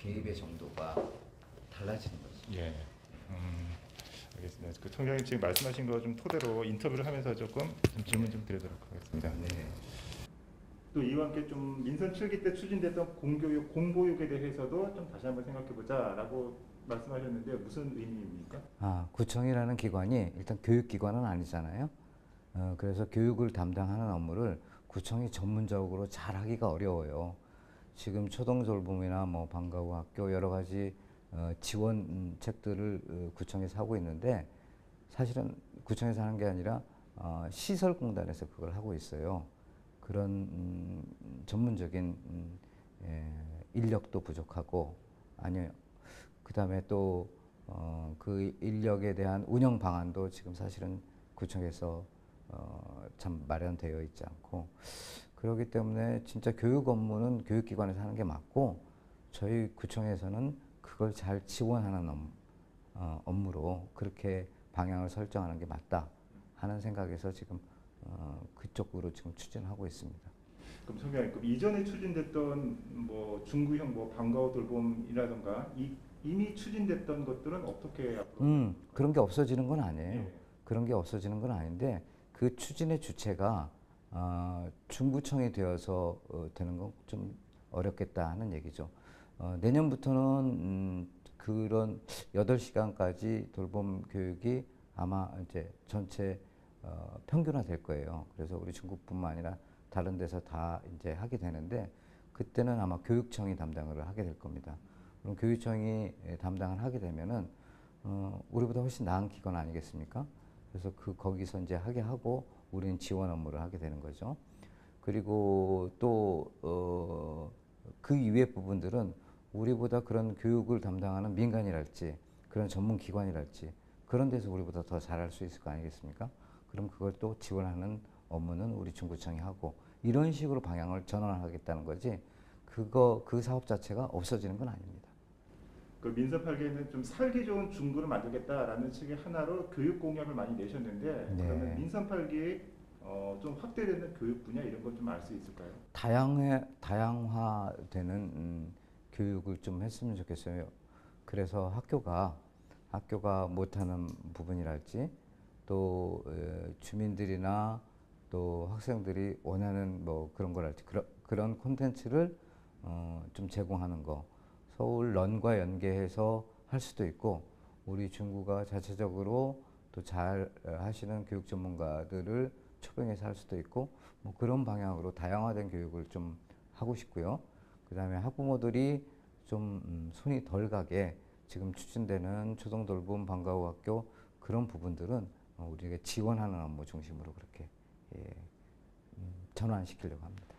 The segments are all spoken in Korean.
개입의 정도가 달라지는 거죠. 예. 음, 알겠습니다. 그 총장님 지금 말씀하신 거 좀 토대로 인터뷰를 하면서 조금 좀 질문 좀 드리도록 하겠습니다. 네. 또 이와 함께 좀 민선 7기 때 추진됐던 공교육 공보육에 대해서도 좀 다시 한번 생각해 보자라고 말씀하셨는데 무슨 의미입니까? 아, 구청이라는 기관이 일단 교육기관은 아니잖아요. 어, 그래서 교육을 담당하는 업무를 구청이 전문적으로 잘 하기가 어려워요. 지금 초등돌봄이나 뭐 방과후 학교 여러 가지 어, 지원책들을 어, 구청에서 하고 있는데 사실은 구청에서 하는 게 아니라 어, 시설공단에서 그걸 하고 있어요. 그런 음, 전문적인 음, 예, 인력도 부족하고 아니요 그다음에 또 어, 그 인력에 대한 운영 방안도 지금 사실은 구청에서 어, 참 마련되어 있지 않고 그렇기 때문에 진짜 교육 업무는 교육기관에서 하는 게 맞고 저희 구청에서는 그걸 잘 지원하는 업무, 어, 업무로 그렇게 방향을 설정하는 게 맞다 하는 생각에서 지금 어, 그쪽으로 지금 추진하고 있습니다. 그럼 총장님, 그럼 이전에 추진됐던 뭐 중구형 뭐 방과후 돌봄이라던가 이, 이미 추진됐던 것들은 어떻게 앞으로? 음, 그런 게 없어지는 건 아니에요. 예. 그런 게 없어지는 건 아닌데 그 추진의 주체가 어, 중구청이 되어서 어, 되는 건 좀 어렵겠다 하는 얘기죠. 어, 내년부터는 음, 그런 8시간까지 돌봄 교육이 아마 이제 전체 어, 평균화 될 거예요. 그래서 우리 중국뿐만 아니라 다른 데서 다 이제 하게 되는데 그때는 아마 교육청이 담당을 하게 될 겁니다. 그럼 교육청이 예, 담당을 하게 되면은 어, 우리보다 훨씬 나은 기관 아니겠습니까? 그래서 그 거기서 이제 하게 하고 우리는 지원 업무를 하게 되는 거죠. 그리고 또 어, 그 이외 부분들은 우리보다 그런 교육을 담당하는 민간이랄지 그런 전문 기관이랄지 그런 데서 우리보다 더 잘할 수 있을 거 아니겠습니까? 그럼 그걸 또 지원하는 업무는 우리 중구청이 하고 이런 식으로 방향을 전환하겠다는 거지 그거 그 사업 자체가 없어지는 건 아닙니다. 그 민선 8기에는 좀 살기 좋은 중구를 만들겠다라는 식의 하나로 교육 공약을 많이 내셨는데 네. 그러면 민선 8기에 어, 좀 확대되는 교육 분야 이런 것좀알 수 있을까요? 다양해 다양화되는 음, 교육을 좀 했으면 좋겠어요. 그래서 학교가 학교가 못하는 부분이랄지 또 에, 주민들이나 또 학생들이 원하는 뭐 그런 거랄지 그런 그런 콘텐츠를 어, 좀 제공하는 거 서울 런과 연계해서 할 수도 있고 우리 중구가 자체적으로 또 잘 하시는 교육 전문가들을 초빙해서 할 수도 있고 뭐 그런 방향으로 다양화된 교육을 좀 하고 싶고요. 그 다음에 학부모들이 좀 음, 손이 덜 가게 지금 추진되는 초등 돌봄 방과후 학교 그런 부분들은 어, 우리가 지원하는 업무 중심으로 그렇게 예, 음, 전환시키려고 합니다.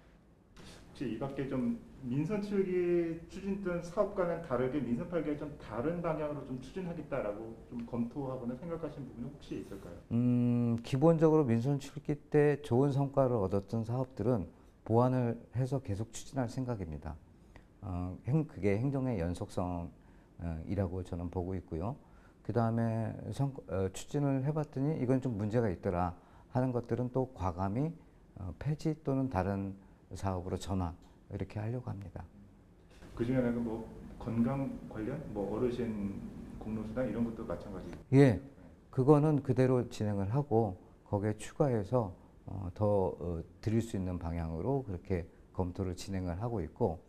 혹시 이 밖에 좀 민선 7기 추진된 사업과는 다르게 민선 8기에 좀 다른 방향으로 좀 추진하겠다라고 좀 검토하거나 생각하신 부분이 혹시 있을까요? 음, 기본적으로 민선 7기 때 좋은 성과를 얻었던 사업들은 보완을 해서 계속 추진할 생각입니다. 어, 행, 그게 행정의 연속성이라고 저는 보고 있고요. 그 다음에 어, 추진을 해봤더니 이건 좀 문제가 있더라 하는 것들은 또 과감히 어, 폐지 또는 다른 사업으로 전환 이렇게 하려고 합니다. 그 중에 하나가 뭐 건강 관련 뭐 어르신 공로수당 이런 것도 마찬가지. 예, 그거는 그대로 진행을 하고 거기에 추가해서 어, 더 어, 드릴 수 있는 방향으로 그렇게 검토를 진행을 하고 있고